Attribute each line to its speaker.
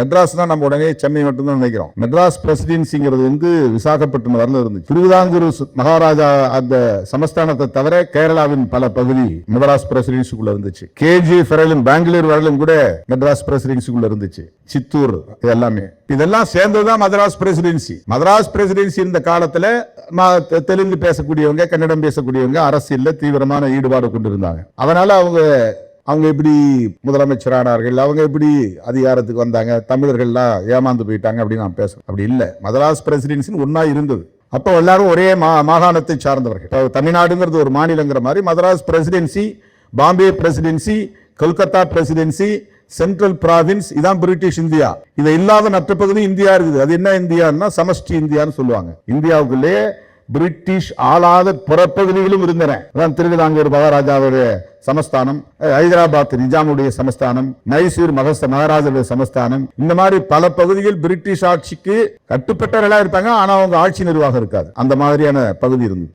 Speaker 1: மெட்ராஸ் தான் நம்ம உடனே சென்னை மட்டும்தான் நினைக்கிறோம். மெட்ராஸ் பிரசிடென்சிங்கிறது வந்து விசாகப்பட்டினம் வரல இருந்துச்சு. திருவிதாங்கூர் மகாராஜா அந்த சமஸ்தானத்தை தவிர கேரளாவின் பல பகுதி மெட்ராஸ் பிரசிடென்சிக்குள்ள இருந்துச்சு. கேஜி ஃபெரலும் பெங்களூர் வரலும் கூட மெட்ராஸ் பிரசிடென்சிக்குள்ள இருந்துச்சு. சித்தூர் இதெல்லாமே. இதெல்லாம் சேர்ந்ததுதான் மதராஸ் பிரசிடென்சி. மதராஸ் பிரசிடென்சி இருந்த காலத்துல ம- தெ- தெலுங்கு பேசக்கூடியவங்க கன்னடம் பேசக்கூடியவங்க அரசியல்ல தீவிரமான ஈடுபாடு கொண்டிருந்தாங்க. அதனால அவங்க அவங்க எப்படி முதலமைச்சரானார்கள் அவங்க எப்படி அதிகாரத்துக்கு வந்தாங்க தமிழர்கள்லாம் ஏமாந்து போயிட்டாங்க அப்படின்னு நான் பேசுறேன் அப்படி இல்லை. மதராஸ் பிரசிடென்சின்னு ஒன்றா இருந்தது. அப்போ எல்லாரும் ஒரே மா மாகாணத்தை சார்ந்தவர்கள். இப்போ தமிழ்நாடுங்கிறது ஒரு மாநிலங்கிற மாதிரி Madras presidency Bombay presidency Kolkata presidency central province இதான் பிரிட்டிஷ் இந்தியா. இதை இல்லாத மற்ற பகுதி இந்தியா இருக்குது. அது என்ன இந்தியான்னா சமஷ்டி இந்தியான்னு சொல்லுவாங்க. இந்தியாவுக்குள்ளேயே பிரிட்டிஷ் ஆளாத புறப்பகுதிகளும் இருந்தன. அதான் திருவிதாங்கூர் மகாராஜாவுடைய சமஸ்தானம் ஹைதராபாத் நிஜாமுடைய சமஸ்தானம் மைசூர் மகஸ்த மகாராஜாவுடைய சமஸ்தானம். இந்த மாதிரி பல பகுதிகள் பிரிட்டிஷ் ஆட்சிக்கு கட்டுப்பட்டவர்களா இருப்பாங்க ஆனா அவங்க ஆட்சி நிர்வாகம் இருக்காது. அந்த மாதிரியான பகுதி இருந்தது.